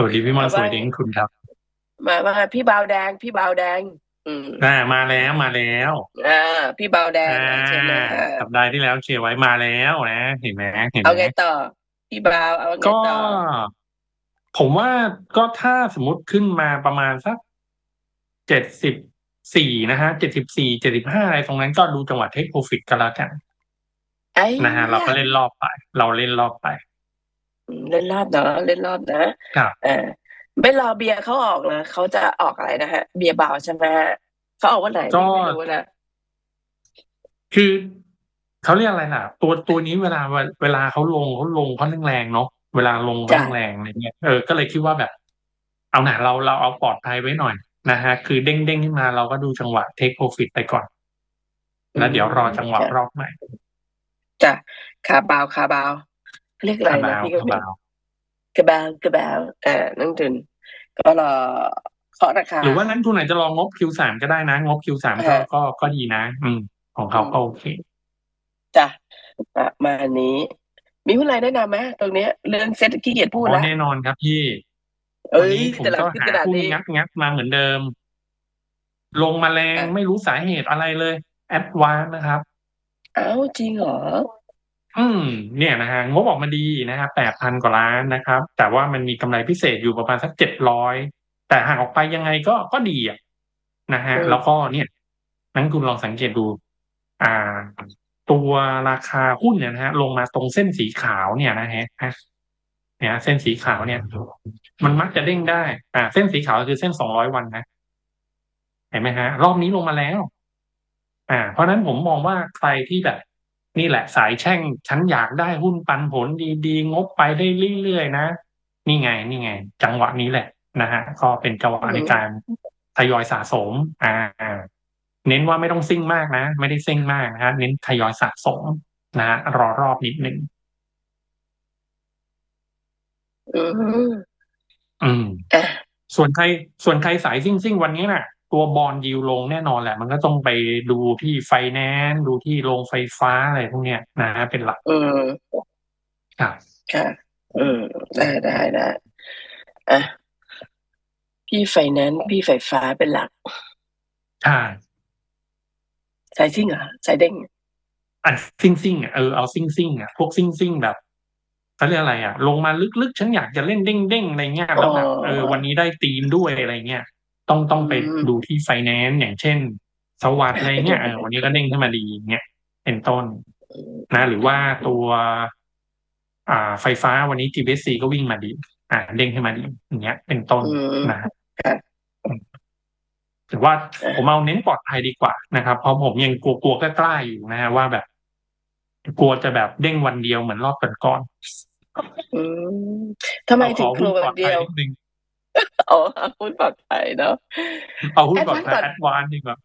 สวัสดีพี่มอนเอาสว่าวัสดีคุณครับ มาว่าไงพี่บาวแดง พี่บาวแดง อืมอ่ามาแล้วมาแล้วอ่าพี่บาวแดงอ่านะเชิญเลยอ่าสัปดาห์ที่แล้วเชียร์ไว้มาแล้วนะเห็นไหมเห็นเอาไหมไงต่อ พี่บาวเอาไงก็ต่อผมว่าก็ถ้าสมมติขึ้นมาประมาณสักเจ็ดสิบสี่นะฮะเจ็ดสิบสี่เจ็ดสิบห้าอะไรตรงนั้นก็ดูจังหวะเทคโปรฟิตกันแล้วกันไอ้นะฮะเราก็เล่นรอบไป เราเล่นรอบไปอืม เล่นรอบเนาะเล่นรอบนะครับอ่าไม่รอเบียร์เขาออกนะเขาจะออกอะไรนะฮะ เบียร์บาวใช่ไหมฮะเขาออกวันไหนก็พี่ไม่รู้นะคือเขาเรียกอะไรล่ะ ตัวตัวนี้เวลาเวลาเขาลงเขาลงเขาแรงๆเนาะเวลาลงเขาจ้ะแรงๆอะไรเงี้ยเออก็เลยคิดว่าแบบ เอาหนาเราเราเอาปลอดภัยไว้หน่อยนะฮะ คือเด้งเด้งขึ้นมาเราก็ดูจังหวะเทคโปรฟิตไปก่อน แล้วเดี๋ยวรอจังหวะจ้ะรอบใหม่จ้ะคาบาวคาบาวเรียกอะไรคานะบาวพี่ก็คาไม่ บาวกระบาวกระบาวอ่านั่งทุนก็รอเคาะราคาหรือว่านั้นทุนไหนจะลองงบ Q3 ก็ได้นะ งบ Q3 ก็อ่าก็ก็ดีนะ อืม ของเขาก็โอเคจ้ะประมาณนี้ มีหุ้นอะไรแนะนำไหมตรงเนี้ย เรื่องเซ็ตขี้เกียจพูดอ๋อแล้วแน่นอนครับพี่วัเอ้นยนี้ผมแต่หลังก็ขึ้นหากระดาษหุ้นนี้งัดงัดมาเหมือนเดิม ลงมาแรงอะไม่รู้สาเหตุอะไรเลย แอดวานนะครับอ้าวจริงเหรอ อืม เนี่ยนะฮะงบออกมาดีนะครับแปดพันกว่าล้านนะครับ แต่ว่ามันมีกำไรพิเศษอยู่ประมาณสักเจ็ดร้อยแต่หากออกไปยังไงก็ก็ดีอะนะฮะอืมแล้วก็เนี่ย นักลงทุนลองสังเกตดู อ่า ตัวราคาหุ้นเนี่ยนะฮะ ลงมาตรงเส้นสีขาวเนี่ยนะฮะเนี่ยเส้นสีขาวเนี่ย มันมักจะเด้งได้ อ่า เส้นสีขาวคือเส้นสองร้อยวันนะเห็นไหมฮะ รอบนี้ลงมาแล้ว อ่า เพราะฉะนั้นผมมองว่าใครที่แบบ นี่แหละสายแช่ง ฉันอยากได้หุ้นปันผลดีๆ งบไปได้เรื่อยๆนะ นี่ไงนี่ไง จังหวะนี้แหละนะฮะก็เป็นจังหวะอืมในการทยอยสะสม อ่า เน้นว่าไม่ต้องซิ่งมากนะ ไม่ได้ซิ่งมากนะฮะเน้นทยอยสะสมนะฮะรอรอบนิดนึงอืมอืมอะส่วนใครส่วนใครสายซิ่งซิ่งวันนี้น่ะ ตัวบอลยิวลงแน่นอนแหละ มันก็ต้องไปดูที่ไฟแนนซ์ดูที่โรงไฟฟ้าอะไรพวกเนี้ยนะฮะเป็นหลักอืมครับค่ะอืมได้ได้ได้อะพี่ไฟแนนซ์พี่ไฟฟ้าเป็นหลักใช่สายซิ่งเหรอสายเด้งอันซิ่งซิ่งอะเออเอาซิ่งซิ่งอะพวกซิ่งซิ่งแบบเขาเรียกอะไรอะ ลงมาลึกๆ ฉันอยากจะเล่นเด้งเด้งๆอะไรเงี้ยแล้วแบบเออวันนี้ได้ตีมด้วยอะไรเงี้ย ต้องต้องไปดูที่ไฟแนนซ์อย่างเช่น สวัสด์อะไรเงี้ยเออวันนี้ก็เด้งขึ้นมาดีเงี้ยเป็นต้นนะหรือว่าตัว อ่า ไฟฟ้าวันนี้ GBC ก็วิ่งมาดี อ่าเด้งขึ้นมาดีอย่างเงี้ย เป็นต้นอืมนะค่ะถือว่าผมเอาเน้นปลอดภัยดีกว่านะครับ เพราะผมยังกลัวๆกล้าๆอยู่นะฮะว่าแบบ กลัวจะแบบเด้งวันเดียวเหมือนรอบก่อนอืมทำๆไมเอาขถึงอกลัหุ้นวปลวัอนดเดีภัยยวนิดนึง อ๋อหุ้นปลอดภัยเนาะ เอาหุ้นปลอดภัย Advance แอดวานดีกว่า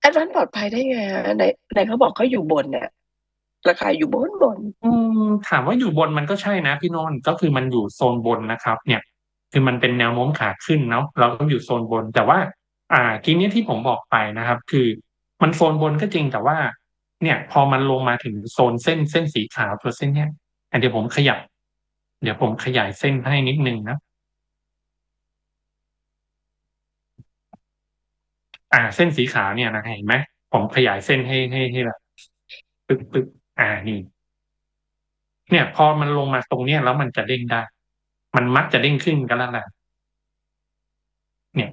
แอดวานปลอดภัยได้ไงฮะไหนไหนเขาบอกเขาอยู่บนเนี่ยราคาอยู่บนบนอืมถามว่าอยู่บนมันก็ใช่นะพี่นนท์ก็คือมันอยู่โซนบนนะครับ เนี่ย คือมันเป็นแนวโน้มขาขึ้นเนาะเราก็อยู่โซนบน แต่ว่า อ่าทีนี้ที่ผมบอกไปนะครับ คือมันโซนบนก็จริงแต่ว่า เนี่ย พอมันลงมาถึงโซนเส้นเส้นสีขาวตัวเส้นเนี้ยอะเดี๋ยวผมขยับ เดี๋ยวผมขยายเส้นให้นิดนึงนะ อ่า เส้นสีขาวเนี่ยนะเห็นไหมผมขยายเส้นให้ให้ให้แบบปึ๊บปึ๊บอ่านี่ เนี่ย พอมันลงมาตรงเนี้ยแล้วมันจะเด้งได้ มันมักจะเด้งขึ้นกันแล้วแหละเนี่ย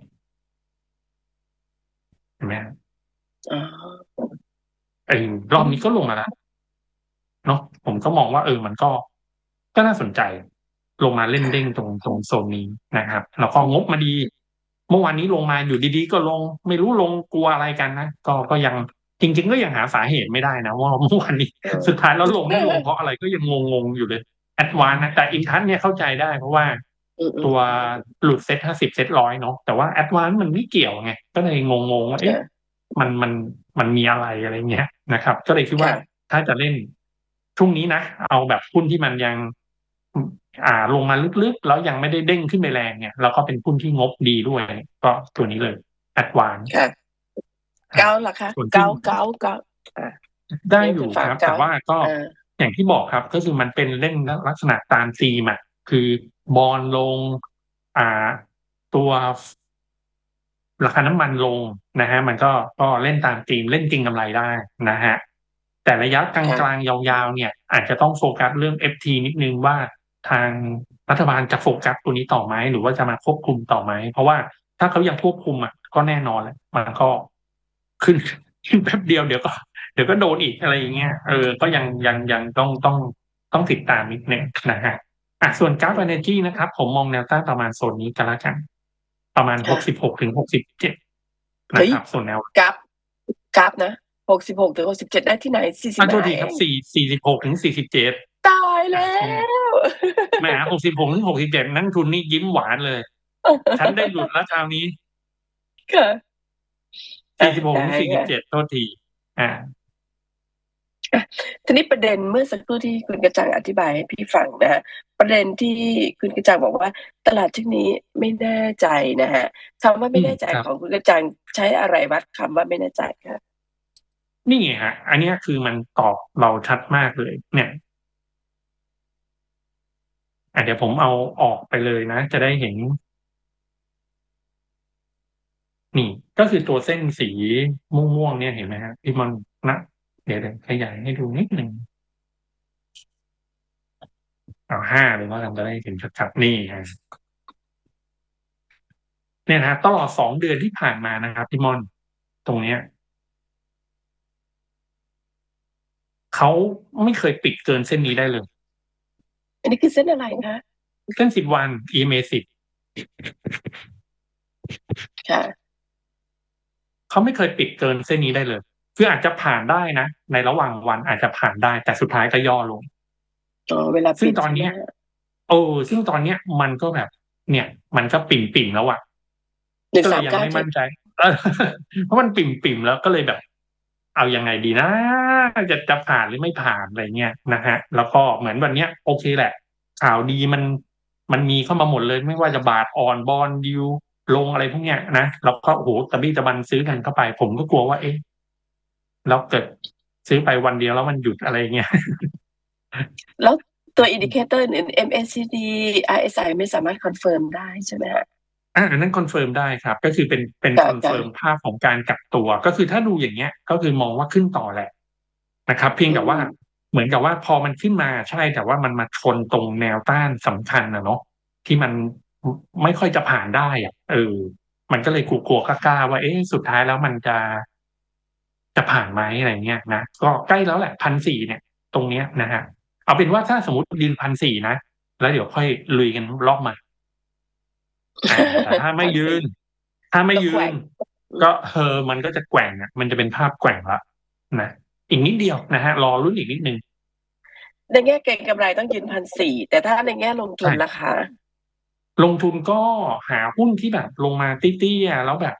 เห็นไหมอ๋อเออรอบนี้ก็ลงมาแล้วเนาะผมก็มองว่าเออ มันก็ ก็น่าสนใจ ลงมาเล่นเด้งตรงตรงโซนนี้นะครับ แล้วก็งบมาดี เมื่อวานนี้ลงมาอยู่ดีๆ ก็ลง ไม่รู้ลงกลัวอะไรกันนะก็ก็ยังจริง ๆ ก็ยังหาสาเหตุไม่ได้นะว่าเมื่อวานนี้ สุดท้ายแล้วลงไม่ลงเพราะอะไรก็ยังงงๆอยู่เลยแอดวานนะแต่อินทัชเนี่ยเข้าใจได้เพราะว่าอืมอืมตัวหลุดเซ็ตห้าสิบเซ็ตร้อยเนาะแต่ว่าแอดวานมันไม่เกี่ยวไงก็เลยงงๆว่าเอ๊ะค่ะมันมันมันมีอะไรอะไรเงี้ยนะครับ ก็เลยคิดว่าค่ะถ้าจะเล่นช่วงนี้นะเอาแบบหุ้นที่มันยัง อ่าลงมาลึกๆ แล้วยังไม่ได้เด้งขึ้นไปแรงเนี่ยแล้วก็เป็นหุ้นที่งบดีด้วย ก็ตัวนี้เลยแอดวานค่ะเกาเหรอคะส่วนที่เกาเกาเกาอ่าได้อยู่ครับเดี๋ยวจะฝากแต่ว่าก็เอออย่างที่บอกครับ ก็คือมันเป็นเล่นลักษณะตามธีมอะคือบอลลง อ่า ตัวราคาน้ำมันลงนะฮะ มันก็ก็เล่นตามธีมเล่นจริงกำไรได้นะฮะแต่ระยะกลางๆยาวๆเนี่ย อาจจะต้องโฟกัสเรื่อง FT นิดนึงว่า ทางรัฐบาลจะโฟกัสตัวนี้ต่อไหมหรือว่าจะมาควบคุมต่อไหม เพราะว่าถ้าเขายังควบคุมอะก็แน่นอนแหละมันก็ขึ้นขึ้นแป๊บเดียวเดี๋ยวก็ เดี๋ยวก็โดนอีกอะไรอย่างเงี้ยเออก็ยังยังยังต้องต้องต้องติดตามนิดนึงนะฮะอะส่วนกราฟ energy นะครับ ผมมองแนวต้านประมาณโซนนี้กันละกันประมาณหกสิบหกถึงหกสิบเจ็ดนะครับส่วนแนวกราฟกราฟนะหกสิบหกถึงหกสิบเจ็ดได้ที่ไหนสี่สิบอะโทษทีครับสี่สี่สิบหกถึงสี่สิบเจ็ดตายแล้วแหมหกสิบหกถึงหกสิบเจ็ดนั่งทุนนี่ยิ้มหวานเลย ฉันได้หลุดแล้วคราวนี้ค่ะสี่สิบหกถึงสี่สิบเจ็ดโทษที อ่าทีนี้ประเด็นเมื่อสักครู่ที่คุณกระจังอธิบายให้พี่ฟังนะฮะประเด็นที่คุณกระจังบอกว่า ตลาดช่วงนี้ไม่แน่ใจนะฮะคำว่าไม่แน่ใจครับของคุณกระจังใช้อะไรวัดคำว่าไม่แน่ใจครับนี่ไงฮะ อันเนี้ยคือมันตอบเราชัดมากเลย เนี่ย อะเดี๋ยวผมเอาออกไปเลยนะ จะได้เห็น นี่ ก็คือตัวเส้นสีม่วงๆเนี่ยเห็นไหมฮะที่มันนะเดี๋ยวเดขยายให้ดูนิดหนึ่งเอาห้าเลยว่ากันจะได้เห็นชัดๆนี่ฮะเนี่ยนะตลอดสองเดือนที่ผ่านมานะครับพี่มอน ตรงเนี้ยเขาไม่เคยปิดเกินเส้นนี้ได้เลย อันนี้คือเส้นอะไรคะเส้นสิบวัน EMA สิบค่ะเขาไม่เคยปิดเกินเส้นนี้ได้เลย คืออาจจะผ่านได้นะ ในระหว่างวันอาจจะผ่านได้ แต่สุดท้ายก็ย่อลงอ๋อเวลาซึ่งปิดตอนเนี้ยใช่ไหมโอ้ซึ่งตอนเนี้ยมันก็แบบ เนี่ย มันก็ปิ่มปิ่มๆแล้วอะหนึ่งก็เลสายมยังเก้าไม่เจ็ดมั่นใจเออเพราะมันปิ่มปิ่มๆแล้วก็เลยแบบ เอายังไงดีนะ จะจะผ่านหรือไม่ผ่านอะไรเงี้ยนะฮะ แล้วก็เหมือนวันเนี้ยโอเคแหละ ข่าวดีมันมันมีเข้ามาหมดเลย ไม่ว่าจะบาทอ่อนบอลดิวลงอะไรพวกเนี้ยนะแล้วก็โอ้โหตะบี้ตะบันซื้อกันเข้าไป ผมก็กลัวว่าเอ๊ะแล้วเกิดซื้อไปวันเดียวแล้วมันหยุดอะไรเงี้ยแล้วตัวอินดิเคเตอร์อื่น MACD RSI ไม่สามารถคอนเฟิร์มได้ใช่ไหมฮะอ่าอันนั้นคอนเฟิร์มได้ครับ ก็คือเป็นเป็นจ้ะคอนเฟิร์มภาพของการกลับตัว ก็คือถ้าดูอย่างเงี้ย ก็คือมองว่าขึ้นต่อแหละ นะครับ เพียงแต่ว่าเหมือนกับว่าพอมันขึ้นมาใช่แต่ว่ามันมาชนตรงแนวต้านสำคัญนะเนาะที่มันไม่ค่อยจะผ่านได้อะเออ มันก็เลยกลัวๆกล้าๆว่าเอ๊ะสุดท้ายแล้วมันจะ จะผ่านไหมอะไรเงี้ยนะก็ใกล้แล้วแหละพันสี่เนี่ย ตรงเนี้ยนะฮะเอาเป็นว่าถ้าสมมติยืนพันสี่นะแล้วเดี๋ยวค่อยลุยกันรอบใหม่อ่าแต่ถ้าไม่ยืน ถ้าไม่ยืก็แกว่นงก็เออมันก็จะแกว่งอะ มันจะเป็นภาพแกว่งละนะ อีกนิดเดียวนะฮะรอรุ่นอีกนิดนึงในแง่เก็งกำไรต้องยืนพันสี่แต่ถ้าในแง่ลงทุนใช่ราคาลงทุนก็หาหุ้นที่แบบลงมาเตี้ยๆแล้วแบบ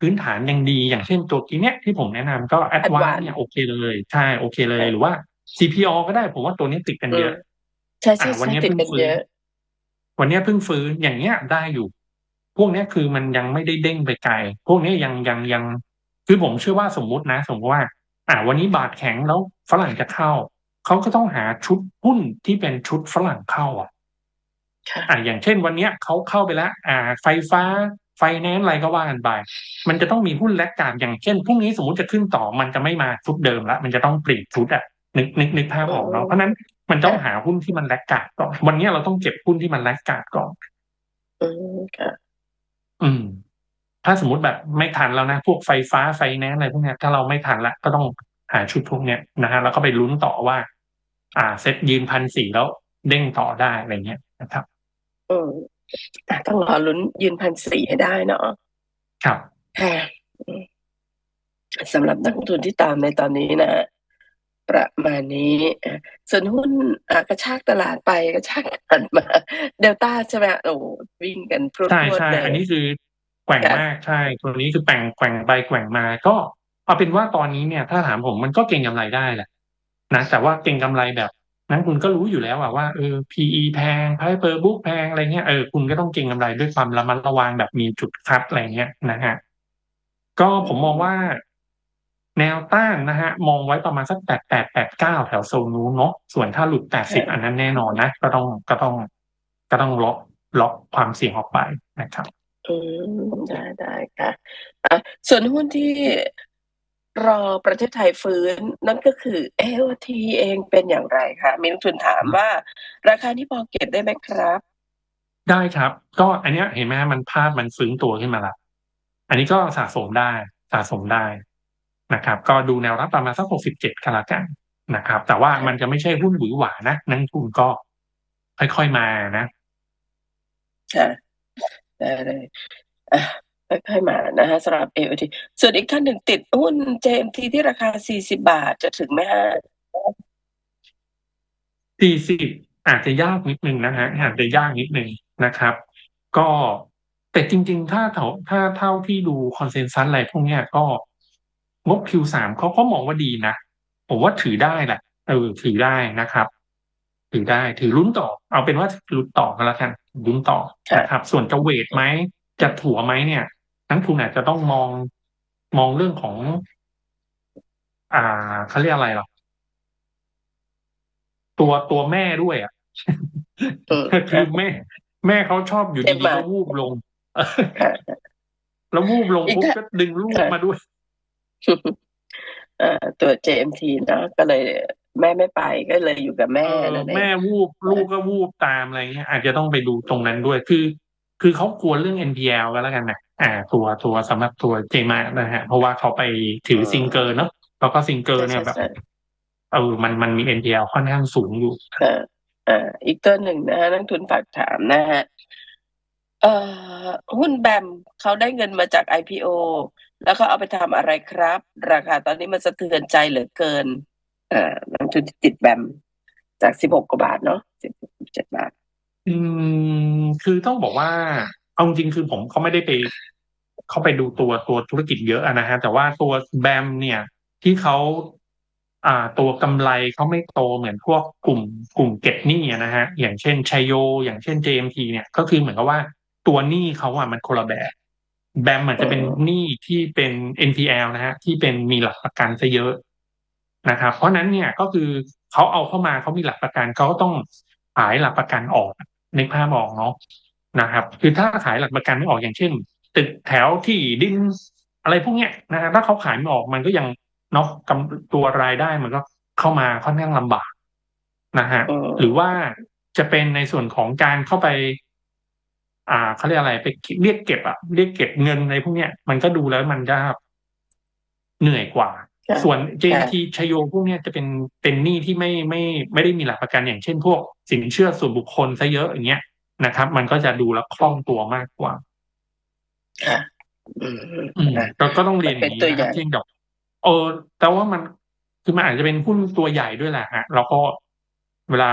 พื้นฐานยังดี อย่างเช่นตัวกี้เนี้ยที่ผมแนะนำก็ a d v a n Advance เนี่ยโอเคเลยใช่โอเคเลยหรือว่า CPO ก็ได้ผมว่าตัวนี้ติดกันเยอะใช่ใช่อะวันใช่นี้ติดเพิ่งกันฟื้นเยอะวันนี้เพิ่งฟื้นอย่างเงี้ยได้อยู่ พวกเนี้ยคือมันยังไม่ได้เด้งไปไกล พวกเนี้ยยังยังยัง คือผมเชื่อว่าสมมุตินะ สมมติว่า อ่าวันนี้บาทแข็งแล้วฝรั่งจะเข้า เขาก็ต้องหาชุดหุ้นที่เป็นชุดฝรั่งเข้าอะค่ะอ่าอย่างเช่นวันเนี้ยเขาเข้าไปแล้ว อ่า ไฟฟ้าไฟแนนซ์อะไรก็ว่ากันไป มันจะต้องมีหุ้นแลกการอย่างเช่นพรุ่งนี้สมมติจะขึ้นต่อมันจะไม่มาชุดเดิมละมันจะต้องเปลี่ยนชุดอะนึกนึกนึกภาพออกเนาะเพราะฉะนั้นมันต้องหาหุ้นที่มันแลกการก่อนวันเนี้ยเราต้องเก็บหุ้นที่มันแลกการก่อนอืมค่ะอืม ถ้าสมมติแบบไม่ทันแล้วนะ พวกไฟฟ้าไฟแนนซ์อะไรพวกเนี้ยถ้าเราไม่ทันละก็ต้องหาชุดพวกเนี้ยนะฮะแล้วก็ไปลุ้นต่อว่า อ่าเซ็ตยืนพันสี่แล้วเด้งต่อได้อะไรเงี้ยนะครับอืมอะต้องรอลุ้นยืนพันสี่ให้ได้เนาะครับค่ะอืมสำหรับนักลงทุนที่ตามในตอนนี้นะประมาณนี้อะส่วนหุ้นอะกระชากตลาดไปกระชากตลาดมา เดลต้าใช่ไหมโอ้โหวิ่งกันพรวดใช่ๆใช่เลยอันนี้คือแก ว่งมากใช่ตัวนี้คือแกว่งแกว่งไปแกว่งมา ก็เอาเป็นว่าตอนนี้เนี่ยถ้าถามผมมันก็เก่งกำไรได้แหละนะแต่ว่าเก่งกำไรแบบนั้นคุณก็รู้อยู่แล้วอะว่าเออ PE แพง Price per book แพงอะไรเงี้ยเออคุณก็ต้องเก่งกำไรด้วยความระมัดระวังแบบมีจุดคัดอะไรเงี้ยนะฮะก็ผมมองว่า แนวต้านนะฮะ มองไว้ประมาณสักแปดแปดแปดเก้าแถวโซนนู้นเนาะส่วนถ้าหลุดแปดสิบอันนั้นแน่นอนนะ ก็ต้องก็ต้อง ก็ต้องล็อกล็อกความเสี่ยงออกไปนะครับ อืม ได้ ได้ค่ะ อะส่วนหุ้นที่รอประเทศไทยฟื้น นั่นก็คือ AOT เองเป็นอย่างไรคะ มีนักทุนถามว่า ราคานี้พอเก็บได้ไหมครับ ได้ครับ ก็อันเนี้ยเห็นไหมฮะมัน ภาพมันฟื้นตัวขึ้นมาละอันนี้ก็สะสมได้ สะสมได้นะครับ ก็ดูแนวรับประมาณสักหกสิบเจ็ดกันละกันนะครับ แต่ว่ามันจะไม่ใช่หุ้นหวือหวานะ นักทุนก็ค่อย ๆ มานะ ค่ะ ได้เลยค่อยๆมานะฮะสำหรับ AOT ส่วนอีกท่านหนึ่งติดหุ้น JMT ที่ราคา 40 บาทจะถึงไหมฮะสี่สิอาจจะยากนิดนึงนะฮะอาจจะยากนิดนึงนะครับ ก็แต่จริง ๆ ถ้าเท่าถ้าเท่าที่ดูคอนเซนแซสอะไรพวกเนี้ยก็งบ Q3 เขาก็มองว่าดีนะ ผมว่าถือได้แหละเออถือได้นะครับ ถือได้ถือลุ้นต่อ เอาเป็นว่าลุ้นต่อกันแล้วกันลุ้นต่อค่ะนะครับ ส่วนจะเวทไหมจะถัวไหมเนี่ยนักทุนอาจจะต้องมองมองเรื่องของ อ่าเขาเรียกอะไรหรอตัวตัวแม่ด้วยอะอืมคือแม่ แม่เขาชอบอยู่เจ็บดีๆมาก็วูบลงค่ะแล้ววูบลงอีกปุ๊บท่านก็ดึงลูกค่ะมาด้วยเอ่อตัว JMT เนาะก็เลย แม่ไม่ไปก็เลยอยู่กับแม่เออนั่นเองแม่วูบลูกก็วูบตามอะไรเงี้ยอาจจะต้องไปดูตรงนั้นด้วยคือ คือเขากลัวเรื่อง NPL ก็แล้วกันนะอ่า ตัวตัวสำหรับตัวเจมานะฮะเพราะว่าเขาไปถือซิงเกอร์เนาะแล้วก็ซิงเกอร์เนี่ยแบบใช่เออมันมันมี NPL ค่อนข้างสูงอยู่ๆค่ะอ่าอีกตัวหนึ่งนะฮะนักทุนฝากถามนะฮะเอ่อหุ้นแบมเขาได้เงินมาจาก IPO แล้วเขาเอาไปทำอะไรครับ ราคาตอนนี้มันสะเทือนใจเหลือเกิน อ่านักทุนที่ติดแบมจากสิบหกกว่าบาทเนาะสิบเจ็ดบาท อืม คือต้องบอกว่า เอาจริงๆคือผมเขาไม่ได้ไปเขาไปดูตัวตัวธุรกิจเยอะนะฮะ แต่ว่าตัวแบมเนี่ย ที่เขาอ่า ตัวกำไรเขาไม่โตเหมือนพวกกลุ่มกลุ่มเก็บหนี้นะฮะ อย่างเช่นชัยโย อย่างเช่น JMT เนี่ย ก็คือเหมือนกับว่าตัวหนี้เขาอะมันคนละแบบแบมอาจจะเป็นหนี้ที่เป็น NPL นะฮะ ที่เป็นมีหลักประกันซะเยอะ นะครับเพราะฉะนั้นเนี่ยก็คือเขาเอาเข้ามาเขามีหลักประกันเขาก็ต้องขายหลักประกันออกในภาพออกเนาะนะครับ คือถ้าขายหลักประกันไม่ออกอย่างเช่น ตึกแถวที่ดินอะไรพวกเนี้ยนะฮะถ้าเขาขายไม่ออกมันก็ยังเนาะกำตัวรายได้มันก็เข้ามาค่อนข้างลำบากนะฮะอืมหรือว่าจะเป็นในส่วนของการเข้าไป อ่าเขาเรียกอะไรไปเรียกเก็บอะเรียกเก็บเงินอะไรพวกเนี้ยมันก็ดูแล้วมันจะเหนื่อยกว่าค่ะ ส่วนค่ะ JT ชโยพวกเนี้ยจะเป็นเป็นหนี้ที่ไม่ไม่ไม่ได้มีหลักประกันอย่างเช่นพวกสินเชื่อส่วนบุคคลซะเยอะอย่างเงี้ยนะครับ มันก็จะดูแล้วคล่องตัวมากกว่าค่ะอืมอืมนะก็ก็ต้องเรียนอย่างนี้เป็นตัวนะครับอย่างเช่นดอกเออแต่ว่ามันคือมันอาจจะเป็นหุ้นตัวใหญ่ด้วยแหละฮะแล้วก็เวลา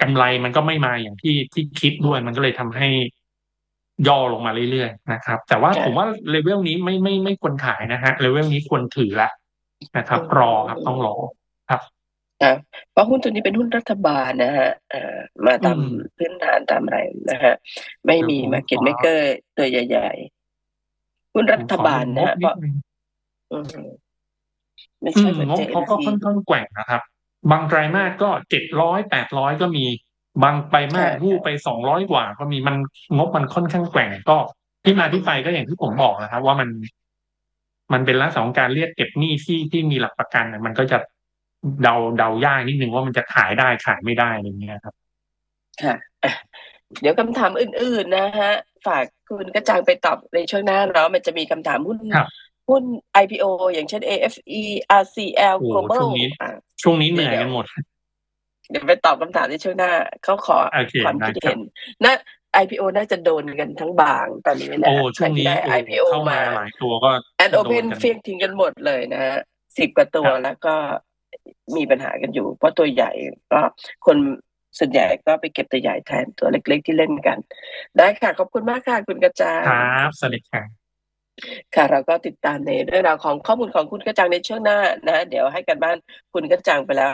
กำไรมันก็ไม่มาอย่างที่ที่คิดด้วย มันก็เลยทำให้ย่อลงมาเรื่อยๆนะครับ แต่ว่าผมว่าเลเวลนี้ไม่ไม่ไม่ควรขายนะฮะเลเวลนี้ควรถือละ นะครับ รอครับต้องรอครับเพราะหุ้นตัวนี้เป็นหุ้นรัฐบาลนะฮะเอ่อมาตามอืมพื้นฐานตามอะไรนะฮะไม่มีเดี๋ยวผมมาเก็ตขอเมเกอร์ตัวใหญ่ๆหุ้นรัฐบาลนะฮะผมขอดูงบนิเพราะดนึงอืมไม่อืใช่มเหมือนงบเขาก็ JMT ค่อนข้างแกว่งนะครับ บางไตรมาสก็เจ็ดร้อยแปดร้อยก็มี บางไตรมาสใช่วูบไปสองร้อยกว่า ก็มีมันงบมันค่อนข้างแกว่งก็ที่มาที่ไปก็อย่างที่ผมบอกนะครับ ว่ามัน มันเป็นลักษณะของการเรียกเก็บหนี้ที่ที่มีหลักประกันน่ะมันก็จะเดาเดายากนิดนึงว่ามันจะขายได้ขายไม่ได้อะไรอย่างเงี้ยครับ ค่ะอะเดี๋ยวคำถามอื่น ๆ นะฮะ ฝากคุณกระจังไปตอบในช่วงหน้าเนาะมันจะมีคำถามหุ้นครับหุ้น IPO อย่างเช่น AFE RCL โอ้โห Global ช่วงนี้อะช่วงนี้เหนื่อยกันหมด เดี๋ยวไปตอบคำถามในช่วงหน้า เขาขอโอเคความได้คิดครัเห็บนนะ IPO น่าจะโดนกันทั้งบางตอนนี้นะโอ้ช่วงนี้ใครโอ้ที่ได้ IPO เข้ามามาหลายตัวก็แอนโอเพนโดนกันเฟียงทิ้งกันหมดเลยนะฮะสิบกว่าตัวครับแล้วก็มีปัญหากันอยู่ เพราะตัวใหญ่ก็คนส่วนใหญ่ก็ไปเก็บตัวใหญ่แทนตัวเล็กๆที่เล่นกัน ได้ค่ะ ขอบคุณมากค่ะ คุณกระจางครับสวัสดีครับค่ะ เราก็ติดตามในเรื่องราวของข้อมูลของคุณกระจังในช่วงหน้านะ เดี๋ยวให้กันบ้านคุณกระจังไปแล้ว